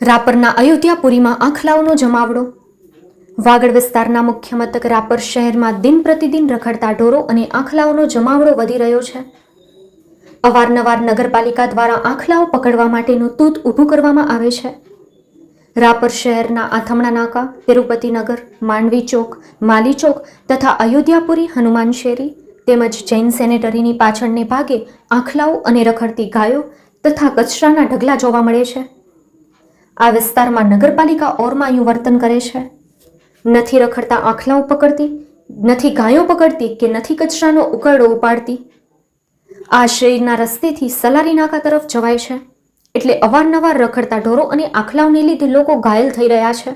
રાપરના અયોધ્યાપુરીમાં આંખલાઓનો જમાવડો. વાગડ વિસ્તારના મુખ્ય મથક રાપર શહેરમાં દિન પ્રતિદિન રખડતા ઢોરો અને આંખલાઓનો જમાવડો વધી રહ્યો છે. અવારનવાર નગરપાલિકા દ્વારા આંખલાઓ પકડવા માટેનું તૂત ઊભું કરવામાં આવે છે. રાપર શહેરના આથમણા નાકા તિરુપતિનગર માંડવી ચોક, માલી ચોક તથા અયોધ્યાપુરી, હનુમાન શેરી તેમજ જૈન સેનેટરીની પાછળને ભાગે આંખલાઓ અને રખડતી ગાયો તથા કચરાના ઢગલા જોવા મળે છે. આ વિસ્તારમાં નગરપાલિકા ઓરમાયું વર્તન કરે છે? નથી રખડતા આંખલાઓ પકડતી? નથી ગાયો પકડતી કે નથી કચરાનો ઉકરડો ઉપાડતી? આ શરીરના રસ્તેથી સલારી નાકા તરફ જવાય છે? એટલે અવારનવાર રખડતા ઢોરો અને આંખલાઓને લીધે લોકો ઘાયલ થઈ રહ્યા છે?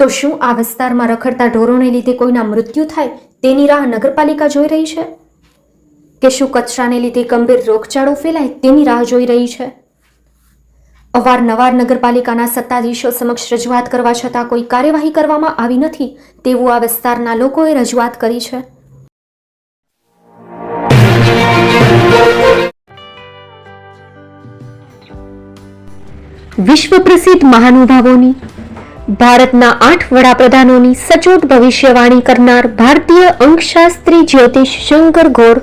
તો શું આ વિસ્તારમાં રખડતા ઢોરોને લીધે કોઈના મૃત્યુ થાય તેની રાહ નગરપાલિકા જોઈ રહી છે? કે શું કચરાને લીધે ગંભીર રોગચાળો ફેલાય તેની રાહ જોઈ રહી છે? અવારનવાર નગરપાલિકાના સત્તાધીશો સમક્ષ રજૂઆત કરવા છતાં કોઈ કાર્યવાહી કરવામાં આવી નથી તેવું આ વિસ્તારના લોકોએ રજૂઆત કરી છે. વિશ્વ પ્રસિદ્ધ મહાનુભાવોની, ભારતના આઠ વડાપ્રધાનોની સચોટ ભવિષ્યવાણી કરનાર ભારતીય અંકશાસ્ત્રી જ્યોતિષ શંકર ગોર